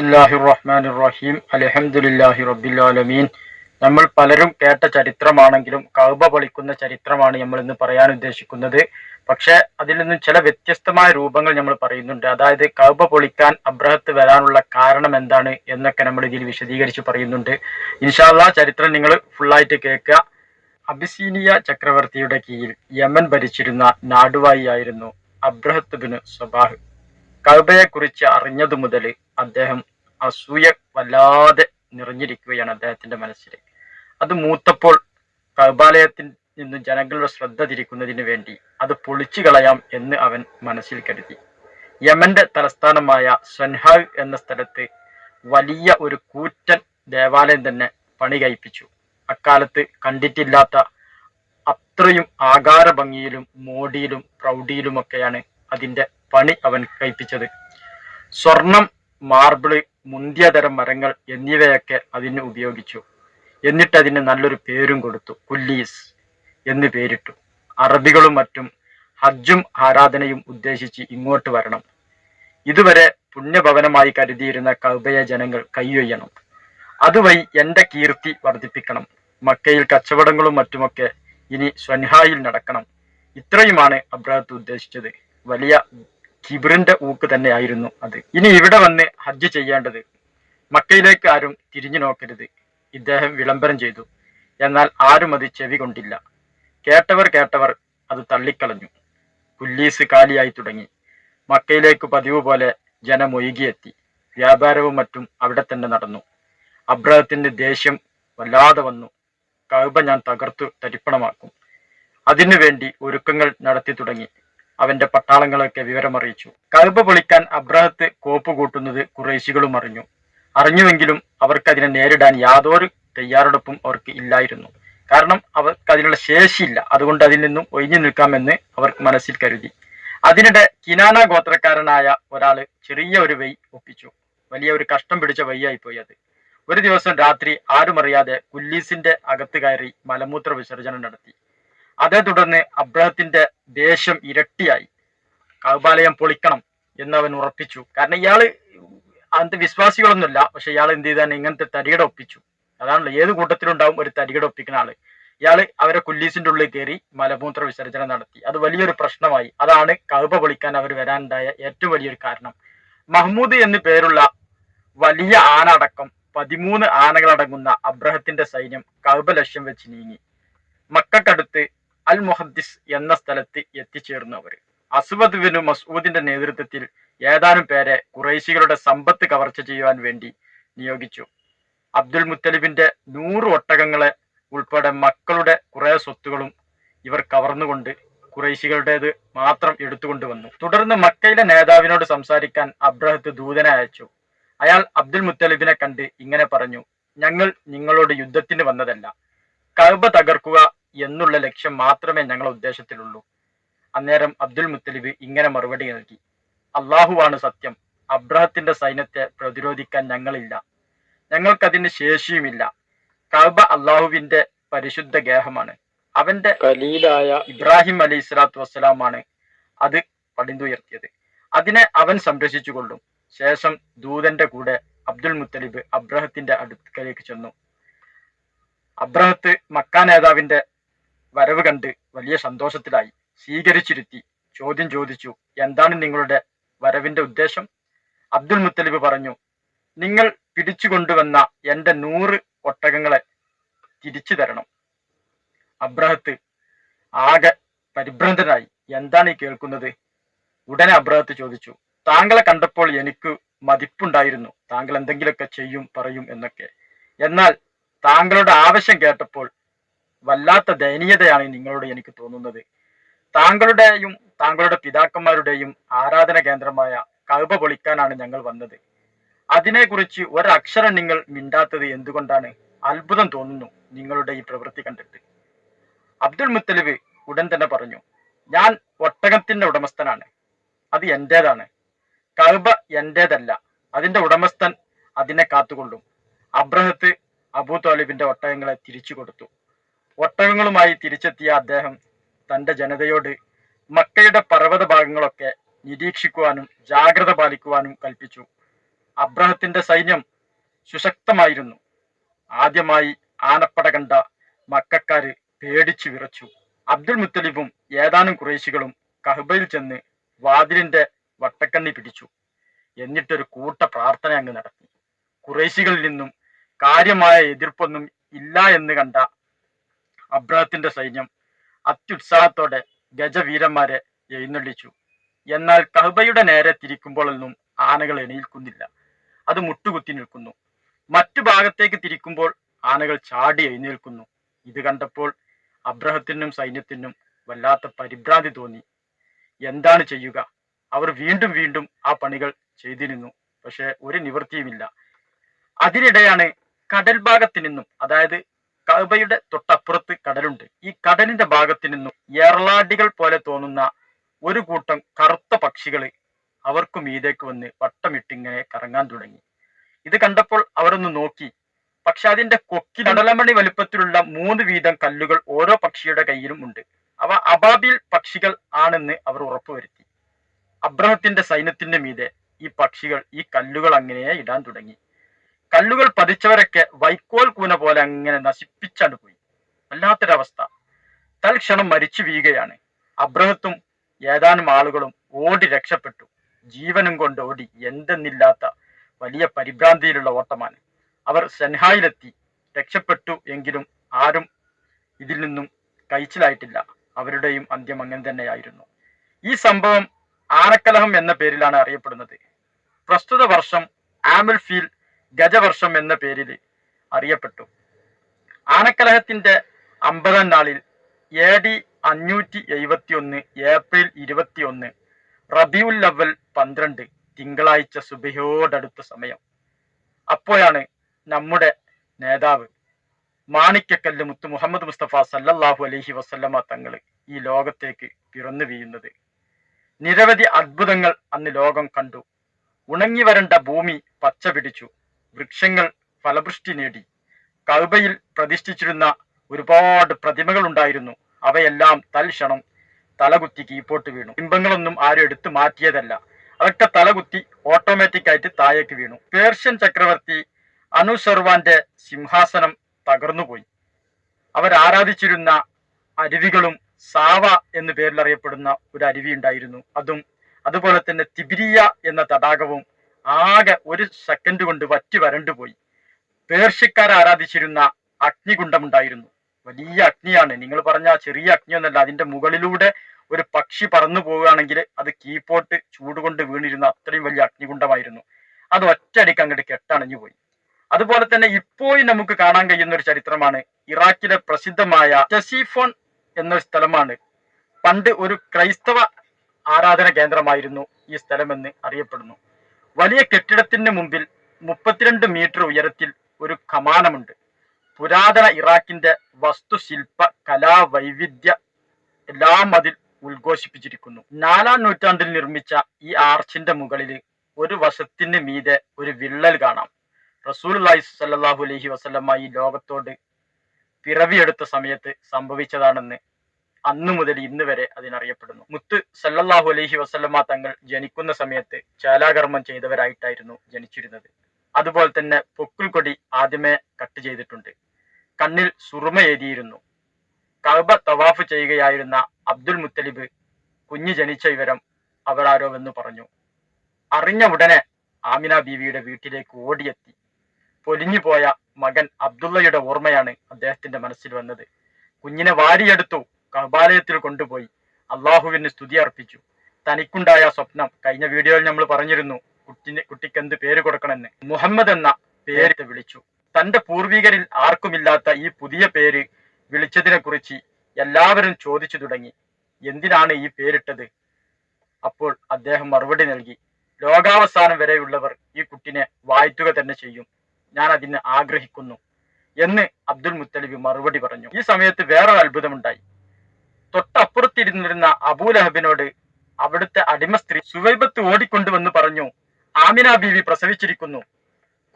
ബിസ്മില്ലാഹി റഹ്മാൻ റഹീം അലഹമുല്ലാഹി റബ്ബിലാലമീൻ. നമ്മൾ പലരും കേട്ട ചരിത്രമാണെങ്കിലും കൗബ പൊളിക്കുന്ന ചരിത്രമാണ് നമ്മൾ ഇന്ന് പറയാൻ ഉദ്ദേശിക്കുന്നത്. പക്ഷെ അതിൽ നിന്നും ചില വ്യത്യസ്തമായ രൂപങ്ങൾ നമ്മൾ പറയുന്നുണ്ട്. അതായത് കൗബ പൊളിക്കാൻ അബ്രഹത്ത് വരാനുള്ള കാരണം എന്താണ് എന്നൊക്കെ നമ്മൾ ഇതിൽ വിശദീകരിച്ച് പറയുന്നുണ്ട്. ഇൻഷാല്ല ചരിത്രം നിങ്ങൾ ഫുള്ളായിട്ട് കേൾക്കുക. അബിസീനിയ ചക്രവർത്തിയുടെ കീഴിൽ യമൻ ഭരിച്ചിരുന്ന നാടുവായി ആയിരുന്നു അബ്രഹത്ത് ബിൻ സബാഹ്. കഅബയെ കുറിച്ച് അറിഞ്ഞതു മുതൽ അദ്ദേഹം അസൂയ വല്ലാതെ നിറഞ്ഞിരിക്കുകയാണ് അദ്ദേഹത്തിന്റെ മനസ്സിൽ. അത് മൂത്തപ്പോൾ കബാലയത്തിൽ നിന്ന് ജനങ്ങളുടെ ശ്രദ്ധ തിരിക്കുന്നതിന് വേണ്ടി അത് പൊളിച്ചു കളയാം എന്ന് അവൻ മനസ്സിൽ കരുതി. യമന്റെ തലസ്ഥാനമായ സൊൻഹാവ് എന്ന സ്ഥലത്ത് വലിയ ഒരു കൂറ്റൻ ദേവാലയം തന്നെ പണി കഴിപ്പിച്ചു. അക്കാലത്ത് കണ്ടിട്ടില്ലാത്ത അത്രയും ആകാര ഭംഗിയിലും മോടിയിലും പ്രൗഢിയിലുമൊക്കെയാണ് അതിന്റെ പണി അവൻ കഴിപ്പിച്ചത്. സ്വർണം മാർബിൾ മുന്തിയ തരം മരങ്ങൾ എന്നിവയൊക്കെ അതിന് ഉപയോഗിച്ചു. എന്നിട്ട് അതിന് നല്ലൊരു പേരും കൊടുത്തു. കുല്ലീസ് എന്ന് പേരിട്ടു. അറബികളും മറ്റും ഹജ്ജും ആരാധനയും ഉദ്ദേശിച്ച് ഇങ്ങോട്ട് വരണം. ഇതുവരെ പുണ്യഭവനമായി കരുതിയിരുന്ന കൗബയ ജനങ്ങൾ കൈയൊയ്യണം അതുവഴി എന്റെ കീർത്തി വർദ്ധിപ്പിക്കണം. മക്കയിൽ കച്ചവടങ്ങളും മറ്റുമൊക്കെ ഇനി സ്വൻഹായിൽ നടക്കണം. ഇത്രയുമാണ് അബ്രാഹത്ത് ഉദ്ദേശിച്ചത്. വലിയ കിബിറിന്റെ ഊക്ക് തന്നെയായിരുന്നു അത്. ഇനി ഇവിടെ വന്ന് ഹജ്ജ് ചെയ്യേണ്ടത്. മക്കയിലേക്ക് ആരും തിരിഞ്ഞു നോക്കരുത്. ഇദ്ദേഹം വിളംബരം ചെയ്തു. എന്നാൽ ആരും അത് ചെവി കൊണ്ടില്ല. കേട്ടവർ കേട്ടവർ അത് തള്ളിക്കളഞ്ഞു. പുല്ലീസ് കാലിയായി തുടങ്ങി. മക്കയിലേക്ക് പതിവ് പോലെ ജനം ഒഴുകിയെത്തി. വ്യാപാരവും മറ്റും അവിടെ തന്നെ നടന്നു. അബ്രഹത്തിന്റെ ദേഷ്യം വല്ലാതെ വന്നു. കഴുബ ഞാൻ തകർത്തു തരിപ്പണമാക്കും. അതിനുവേണ്ടി ഒരുക്കങ്ങൾ നടത്തി തുടങ്ങി. അവന്റെ പട്ടാളങ്ങളൊക്കെ വിവരമറിയിച്ചു. കഴുബ പൊളിക്കാൻ അബ്രഹത്ത് കോപ്പ് കൂട്ടുന്നത് കുറേശികളും അറിഞ്ഞു. അറിഞ്ഞുവെങ്കിലും അവർക്ക് അതിനെ നേരിടാൻ യാതൊരു തയ്യാറെടുപ്പും അവർക്ക് ഇല്ലായിരുന്നു. കാരണം അവർക്ക് അതിനുള്ള ശേഷിയില്ല. അതുകൊണ്ട് അതിൽ നിന്നും ഒഴിഞ്ഞു നിൽക്കാമെന്ന് അവർ മനസ്സിൽ കരുതി. അതിനിടെ കിനാന ഗോത്രക്കാരനായ ഒരാൾ ചെറിയ ഒരു വൈ ഒപ്പിച്ചു. വലിയ ഒരു കഷ്ടം പിടിച്ച വയ്യായി പോയി അത്. ഒരു ദിവസം രാത്രി ആരുമറിയാതെ കുല്ലീസിന്റെ അകത്ത് കയറി മലമൂത്ര വിസർജനം നടത്തി. അതേ തുടർന്ന് അബ്രഹത്തിന്റെ ദേഷ്യം ഇരട്ടിയായി. കൗബാലയം പൊളിക്കണം എന്ന് അവൻ ഉറപ്പിച്ചു. കാരണം ഇയാൾ അന്ത് വിശ്വാസികളൊന്നുമില്ല. പക്ഷെ ഇയാൾ എന്ത് ചെയ്താണ് ഇങ്ങനത്തെ തരികട ഒപ്പിച്ചു. അതാണല്ലോ. ഏത് കൂട്ടത്തിലുണ്ടാവും ഒരു തരികട ഒപ്പിക്കുന്ന ആൾ. ഇയാൾ അവരെ കുല്ലീസിന്റെ ഉള്ളിൽ കയറി മലമൂത്ര വിസർജനം നടത്തി. അത് വലിയൊരു പ്രശ്നമായി. അതാണ് കൗബ പൊളിക്കാൻ അവർ വരാനുണ്ടായ ഏറ്റവും വലിയൊരു കാരണം. മഹ്മൂദ് എന്ന് പേരുള്ള വലിയ ആന അടക്കം പതിമൂന്ന് ആനകളടങ്ങുന്ന അബ്രഹത്തിന്റെ സൈന്യം കൗബ ലക്ഷ്യം വെച്ച് നീങ്ങി. മക്കക്കടുത്ത് അൽ മുഹദ്ദിസ് എന്ന സ്ഥലത്ത് എത്തിച്ചേർന്നു അവർ അസ്വദ് ബിനു മസൂദിന്റെ നേതൃത്വത്തിൽ ഏതാനും പേരെ കുറേശികളുടെ സമ്പത്ത് കവർച്ച ചെയ്യുവാൻ വേണ്ടി നിയോഗിച്ചു. അബ്ദുൽ മുത്തലിബിന്റെ നൂറ് ഒട്ടകങ്ങളെ ഉൾപ്പെടെ മക്കളുടെ കുറെ സ്വത്തുകളും ഇവർ കവർന്നുകൊണ്ട് കുറേശികളുടേത് മാത്രം എടുത്തുകൊണ്ട് വന്നു. തുടർന്ന് മക്കയിലെ നേതാവിനോട് സംസാരിക്കാൻ അബ്രഹത്ത് ദൂതനെ അയച്ചു. അയാൾ അബ്ദുൽ മുത്തലിബിനെ കണ്ട് ഇങ്ങനെ പറഞ്ഞു ഞങ്ങൾ നിങ്ങളോട് യുദ്ധത്തിന് വന്നതല്ല. കഅബ തകർക്കുക എന്നുള്ള ലക്ഷ്യം മാത്രമേ ഞങ്ങളുടെ ഉദ്ദേശത്തിലുള്ളൂ. അന്നേരം അബ്ദുൽ മുത്തലിബ് ഇങ്ങനെ മറുപടി നൽകി. അള്ളാഹുവാണ് സത്യം. അബ്രഹത്തിന്റെ സൈന്യത്തെ പ്രതിരോധിക്കാൻ ഞങ്ങളില്ല. ഞങ്ങൾക്കതിന് ശേഷിയുമില്ല. കഅബ അള്ളാഹുവിന്റെ പരിശുദ്ധ ഗേഹമാണ്. അവന്റെ ഖലീലായ ഇബ്രാഹിം അലി സ്വലാത്തു വസ്സലാമാണ് അത് പടിന്തുയർത്തിയത് അതിനെ അവൻ സംരക്ഷിച്ചുകൊള്ളും. ശേഷം ദൂതന്റെ കൂടെ അബ്ദുൽ മുത്തലിബ് അബ്രഹത്തിന്റെ അടുക്കലേക്ക് ചെന്നു. അബ്രഹത്ത് മക്ക നേതാവിന്റെ വരവ് കണ്ട് വലിയ സന്തോഷത്തിലായി. സ്വീകരിച്ചിരുത്തി. ചോദ്യം ചോദിച്ചു. എന്താണ് നിങ്ങളുടെ വരവിന്റെ ഉദ്ദേശം? അബ്ദുൽ മുത്തലിബ് പറഞ്ഞു നിങ്ങൾ പിടിച്ചു കൊണ്ടുവന്ന എന്റെ നൂറ് ഒട്ടകങ്ങളെ തിരിച്ചു തരണം. അബ്രഹത്ത് ആകെ പരിഭ്രാന്തനായി. എന്താണ് ഈ കേൾക്കുന്നത്? ഉടനെ അബ്രഹത്ത് ചോദിച്ചു താങ്കളെ കണ്ടപ്പോൾ എനിക്ക് മതിപ്പുണ്ടായിരുന്നു. താങ്കൾ എന്തെങ്കിലുമൊക്കെ ചെയ്യും പറയും എന്നൊക്കെ. എന്നാൽ താങ്കളുടെ ആവശ്യം കേട്ടപ്പോൾ വല്ലാത്ത ദയനീയതയാണ് നിങ്ങളോട് എനിക്ക് തോന്നുന്നത്. താങ്കളുടെയും താങ്കളുടെ പിതാക്കന്മാരുടെയും ആരാധന കേന്ദ്രമായ കഴുപ പൊളിക്കാനാണ് ഞങ്ങൾ വന്നത്. അതിനെക്കുറിച്ച് ഒരക്ഷരം നിങ്ങൾ മിണ്ടാത്തത് എന്തുകൊണ്ടാണ്? അത്ഭുതം തോന്നുന്നു നിങ്ങളുടെ ഈ പ്രവൃത്തി കണ്ടിട്ട്. അബ്ദുൾ മുത്തലിബ് ഉടൻ തന്നെ പറഞ്ഞു ഞാൻ ഒട്ടകത്തിന്റെ ഉടമസ്ഥനാണ്. അത് എന്റേതാണ് കഴുപ എന്റേതല്ല അതിന്റെ ഉടമസ്ഥൻ അതിനെ കാത്തുകൊള്ളും. അബ്രഹത്ത് അബൂ താലിബിന്റെ ഒട്ടകങ്ങളെ തിരിച്ചു കൊടുത്തു. ഒട്ടകങ്ങളുമായി തിരിച്ചെത്തിയ അദ്ദേഹം തന്റെ ജനതയോട് മക്കയുടെ പർവത ഭാഗങ്ങളൊക്കെ നിരീക്ഷിക്കുവാനും ജാഗ്രത പാലിക്കുവാനും കൽപ്പിച്ചു. അബ്രഹത്തിന്റെ സൈന്യം സുശക്തമായിരുന്നു. ആദ്യമായി ആനപ്പട കണ്ട മക്കാര് പേടിച്ചു വിറച്ചു. അബ്ദുൽ മുത്തലിബും ഏതാനും കുറേശികളും കഹബയിൽ ചെന്ന് വാതിലിന്റെ വട്ടക്കണ്ണി പിടിച്ചു. എന്നിട്ടൊരു കൂട്ട പ്രാർത്ഥന അങ്ങ് നടത്തി. കുറേശികളിൽ നിന്നും കാര്യമായ എതിർപ്പൊന്നും ഇല്ല എന്ന് കണ്ട അബ്രഹത്തിന്റെ സൈന്യം അത്യുത്സാഹത്തോടെ ഗജവീരന്മാരെ എഴുന്നള്ളിച്ചു. എന്നാൽ കഹബയുടെ നേരെ തിരിക്കുമ്പോഴൊന്നും ആനകൾ എണീൽക്കുന്നില്ല. അത് മുട്ടുകുത്തി നിൽക്കുന്നു. മറ്റു ഭാഗത്തേക്ക് തിരിക്കുമ്പോൾ ആനകൾ ചാടി എഴുന്നേൽക്കുന്നു. ഇത് കണ്ടപ്പോൾ അബ്രഹത്തിനും സൈന്യത്തിനും വല്ലാത്ത പരിഭ്രാന്തി തോന്നി. എന്താണ് ചെയ്യുക? അവർ വീണ്ടും വീണ്ടും ആ പണികൾ ചെയ്തിരുന്നു. പക്ഷെ ഒരു നിവൃത്തിയുമില്ല. അതിനിടെയാണ് കടൽ ഭാഗത്ത് നിന്നും അതായത് കഅബയുടെ തൊട്ടപ്പുറത്ത് കടലുണ്ട്. ഈ കടലിന്റെ ഭാഗത്ത് നിന്നും ഏറലാടികൾ പോലെ തോന്നുന്ന ഒരു കൂട്ടം കറുത്ത പക്ഷികൾ അവർക്ക് മീതേക്ക് വന്ന് വട്ടമിട്ടിങ്ങനെ കറങ്ങാൻ തുടങ്ങി. ഇത് കണ്ടപ്പോൾ അവരൊന്ന് നോക്കി. പക്ഷെ അതിന്റെ കൊക്കി കടലമണി വലുപ്പത്തിലുള്ള മൂന്ന് വീതം കല്ലുകൾ ഓരോ പക്ഷിയുടെ കയ്യിലും ഉണ്ട്. അവ അബാബിൽ പക്ഷികൾ ആണെന്ന് അവർ ഉറപ്പുവരുത്തി. അബ്രഹത്തിന്റെ സൈന്യത്തിന്റെ മീതെ ഈ പക്ഷികൾ ഈ കല്ലുകൾ അങ്ങനെ ഇടാൻ തുടങ്ങി. കല്ലുകൾ പതിച്ചവരൊക്കെ വൈക്കോൽ കൂന പോലെ അങ്ങനെ നശിപ്പിച്ചാണ്ട് പോയി. വല്ലാത്തൊരവസ്ഥ. തൽക്ഷണം മരിച്ചു വീഴുകയാണ്. അബ്രഹത്തും ഏതാനും ആളുകളും ഓടി രക്ഷപ്പെട്ടു. ജീവനും കൊണ്ട് ഓടി എന്തെന്നില്ലാത്ത വലിയ പരിഭ്രാന്തിയിലുള്ള ഓട്ടമാണ്. അവർ സെൻഹായിലെത്തി. രക്ഷപ്പെട്ടു എങ്കിലും ആരും ഇതിൽ നിന്നും കഴിച്ചിലായിട്ടില്ല. അവരുടെയും അന്ത്യം അങ്ങനെ തന്നെയായിരുന്നു. ഈ സംഭവം ആനക്കലഹം എന്ന പേരിലാണ് അറിയപ്പെടുന്നത്. പ്രസ്തുത വർഷം ആമിൽ ഫീൽ ഗജവർഷം എന്ന പേരിൽ അറിയപ്പെട്ടു. ആനക്കലഹത്തിന്റെ അമ്പതാം നാളിൽ എ ഡി അഞ്ഞൂറ്റി എഴുപത്തി ഒന്ന് ഏപ്രിൽ ഇരുപത്തി ഒന്ന് റബിയുൽ അവൽ പന്ത്രണ്ട് തിങ്കളാഴ്ച സുബഹിയോടടുത്ത സമയം. അപ്പോഴാണ് നമ്മുടെ നേതാവ് മാണിക്കക്കല്ല് മുത്ത് മുഹമ്മദ് മുസ്തഫ സല്ലല്ലാഹു അലഹി വസല്ലമ തങ്ങൾ ഈ ലോകത്തേക്ക് പിറന്നു വീഴുന്നത്. നിരവധി അത്ഭുതങ്ങൾ അന്ന് ലോകം കണ്ടു. ഉണങ്ങി വരണ്ട ഭൂമി പച്ച പിടിച്ചു. വൃക്ഷങ്ങൾ ഫലപുഷ്ടി നേടി. കൗബയിൽ പ്രതിഷ്ഠിച്ചിരുന്ന ഒരുപാട് പ്രതിമകൾ ഉണ്ടായിരുന്നു അവയെല്ലാം തൽക്ഷണം തലകുത്തി കീപ്പോട്ട് വീണു. ബിംബങ്ങളൊന്നും ആരും എടുത്തു മാറ്റിയതല്ല. അതൊക്കെ തലകുത്തി ഓട്ടോമാറ്റിക് ആയിട്ട് താഴേക്ക് വീണു. പേർഷ്യൻ ചക്രവർത്തി അനുസർവാന്റെ സിംഹാസനം തകർന്നുപോയി. അവർ ആരാധിച്ചിരുന്ന അരുവികളും സാവ എന്ന പേരിൽ അറിയപ്പെടുന്ന ഒരു അരുവി ഉണ്ടായിരുന്നു. അതും അതുപോലെ തന്നെ തിബിരിയ എന്ന തടാകവും ആകെ ഒരു സെക്കൻഡ് കൊണ്ട് വറ്റി വരണ്ടുപോയി പേർഷ്യക്കാർ ആരാധിച്ചിരുന്ന അഗ്നികുണ്ഡമുണ്ടായിരുന്നു വലിയ അഗ്നിയാണ്. നിങ്ങൾ പറഞ്ഞ ചെറിയ അഗ്നിയൊന്നല്ല അതിന്റെ മുകളിലൂടെ ഒരു പക്ഷി പറന്നു പോവുകയാണെങ്കിൽ അത് കീപ്പോട്ട് ചൂടുകൊണ്ട് വീണിരുന്ന അത്രയും വലിയ അഗ്നികുണ്ഡമായിരുന്നു അത് ഒറ്റയടിക്ക് അങ്ങോട്ട് കെട്ടണഞ്ഞു പോയി. അതുപോലെ തന്നെ ഇപ്പോഴും നമുക്ക് കാണാൻ കഴിയുന്ന ഒരു ചരിത്രമാണ് ഇറാഖിലെ പ്രസിദ്ധമായ ടെസിഫോൺ എന്നൊരു സ്ഥലമാണ്. പണ്ട് ഒരു ക്രൈസ്തവ ആരാധന കേന്ദ്രമായിരുന്നു ഈ സ്ഥലമെന്ന് അറിയപ്പെടുന്നു. വലിയ കെട്ടിടത്തിന്റെ മുമ്പിൽ മുപ്പത്തിരണ്ട് മീറ്റർ ഉയരത്തിൽ ഒരു കമാനമുണ്ട്. പുരാതന ഇറാഖിന്റെ വസ്തുശില്പ കലാവൈവിധ്യ എല്ലാം അതിൽ ഉദ്ഘോഷിപ്പിച്ചിരിക്കുന്നു. നാലാം നൂറ്റാണ്ടിൽ നിർമ്മിച്ച ഈ ആർച്ചിന്റെ മുകളിൽ ഒരു വശത്തിന് മീതെ ഒരു വിള്ളൽ കാണാം. റസൂൽ സല്ലാഹു അലൈഹി വസ്ലമ്മ ഈ ലോകത്തോട് പിറവിയെടുത്ത സമയത്ത് സംഭവിച്ചതാണെന്ന് അന്നു മുതൽ ഇന്ന് വരെ അതിനറിയപ്പെടുന്നു. മുത്ത് സല്ലല്ലാഹു അലൈഹി വസല്ലമ്മ തങ്ങൾ ജനിക്കുന്ന സമയത്ത് ചാലാകർമ്മം ചെയ്തവരായിട്ടായിരുന്നു ജനിച്ചിരുന്നത്. അതുപോലെ തന്നെ പൊക്കിൾ കൊടി ആദ്യമേ കട്ട് ചെയ്തിട്ടുണ്ട്. കണ്ണിൽ സുറുമ എഴുതിയിരുന്നു. കഅബ തവാഫ് ചെയ്യുകയായിരുന്ന അബ്ദുൽ മുത്തലിബ് കുഞ്ഞു ജനിച്ച വിവരം അവരാരോ എന്ന് പറഞ്ഞു. അറിഞ്ഞ ഉടനെ ആമിന ബീവിയുടെ വീട്ടിലേക്ക് ഓടിയെത്തി. പൊലിഞ്ഞു പോയ മകൻ അബ്ദുള്ളയുടെ ഓർമ്മയാണ് അദ്ദേഹത്തിന്റെ മനസ്സിൽ വന്നത്. കുഞ്ഞിനെ വാരിയെടുത്തു. കബാലയത്തിൽ കൊണ്ടുപോയി. അള്ളാഹുവിന് സ്തുതി അർപ്പിച്ചു. തനിക്കുണ്ടായ സ്വപ്നം കഴിഞ്ഞ വീഡിയോയിൽ നമ്മൾ പറഞ്ഞിരുന്നു. കുട്ടിന് കുട്ടിക്ക് എന്ത് പേര് കൊടുക്കണമെന്ന്. മുഹമ്മദ് എന്ന പേര് വിളിച്ചു. തന്റെ പൂർവികരിൽ ആർക്കുമില്ലാത്ത ഈ പുതിയ പേര് വിളിച്ചതിനെ കുറിച്ച് എല്ലാവരും ചോദിച്ചു തുടങ്ങി. എന്തിനാണ് ഈ പേരിട്ടത്? അപ്പോൾ അദ്ദേഹം മറുപടി നൽകി. ലോകാവസാനം വരെയുള്ളവർ ഈ കുട്ടിനെ വായിക്കുക തന്നെ ചെയ്യും. ഞാൻ അതിന് ആഗ്രഹിക്കുന്നു എന്ന് അബ്ദുൽ മുത്തലിബ് മറുപടി പറഞ്ഞു. ഈ സമയത്ത് വേറൊരു അത്ഭുതമുണ്ടായി. തൊട്ടപ്പുറത്തിരുന്നിരുന്ന അബൂലഹബിനോട് അവിടുത്തെ അടിമ സ്ത്രീ സുവൈബത്ത് ഓടിക്കൊണ്ടുവന്ന് പറഞ്ഞു ആമിന ബീവി പ്രസവിച്ചിരിക്കുന്നു.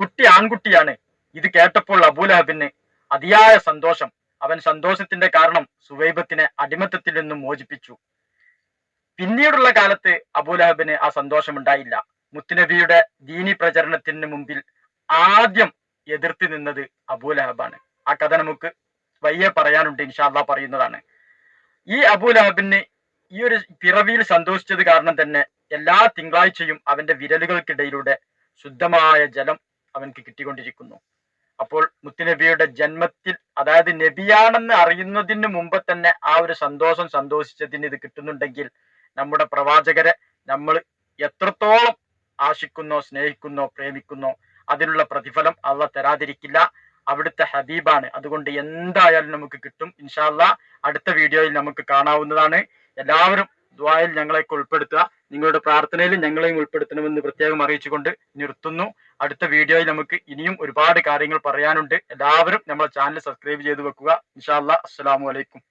കുട്ടി ആൺകുട്ടിയാണ്. ഇത് കേട്ടപ്പോൾ അബൂലഹബിന് അതിയായ സന്തോഷം. അവൻ സന്തോഷത്തിന്റെ കാരണം സുവൈബത്തിനെ അടിമത്തത്തിൽ നിന്നും മോചിപ്പിച്ചു. പിന്നീടുള്ള കാലത്ത് അബൂലഹബിന് ആ സന്തോഷം ഉണ്ടായില്ല മുത്തുനബിയുടെ ദീനി പ്രചരണത്തിന് മുമ്പിൽ ആദ്യം എതിർത്ത് നിന്നത് അബൂലഹബാണ്. ആ കഥ നമുക്ക് വയ്യെ പറയാനുണ്ട് ഇൻഷാല്ല പറയുന്നതാണ്. ഈ അബുലാബിന് ഈ ഒരു പിറവിയിൽ സന്തോഷിച്ചത് കാരണം തന്നെ എല്ലാ തിങ്കളാഴ്ചയും അവന്റെ വിരലുകൾക്കിടയിലൂടെ ശുദ്ധമായ ജലം അവൻക്ക് കിട്ടിക്കൊണ്ടിരിക്കുന്നു. അപ്പോൾ മുത്തുനബിയുടെ ജന്മത്തിൽ അതായത് നബിയാണെന്ന് അറിയുന്നതിന് മുമ്പ് തന്നെ ആ ഒരു സന്തോഷം സന്തോഷിച്ചതിന് ഇത് കിട്ടുന്നുണ്ടെങ്കിൽ നമ്മുടെ പ്രവാചകരെ നമ്മൾ എത്രത്തോളം ആശിക്കുന്നോ സ്നേഹിക്കുന്നോ പ്രേമിക്കുന്നോ അതിനുള്ള പ്രതിഫലം അള്ള തരാതിരിക്കില്ല. അവിടുത്തെ ഹബീബാണ്. അതുകൊണ്ട് എന്തായാലും നമുക്ക് കിട്ടും. ഇൻഷാല്ല അടുത്ത വീഡിയോയിൽ നമുക്ക് കാണാവുന്നതാണ്. എല്ലാവരും ദ്വായിൽ ഞങ്ങളെയൊക്കെ ഉൾപ്പെടുത്തുക. നിങ്ങളുടെ പ്രാർത്ഥനയിൽ ഞങ്ങളെയും ഉൾപ്പെടുത്തണമെന്ന് പ്രത്യേകം അറിയിച്ചുകൊണ്ട് നിർത്തുന്നു. അടുത്ത വീഡിയോയിൽ നമുക്ക് ഇനിയും ഒരുപാട് കാര്യങ്ങൾ പറയാനുണ്ട്. എല്ലാവരും നമ്മളെ ചാനൽ സബ്സ്ക്രൈബ് ചെയ്ത് വെക്കുക. ഇൻഷാല്ല അസ്സലാമു അലൈക്കും.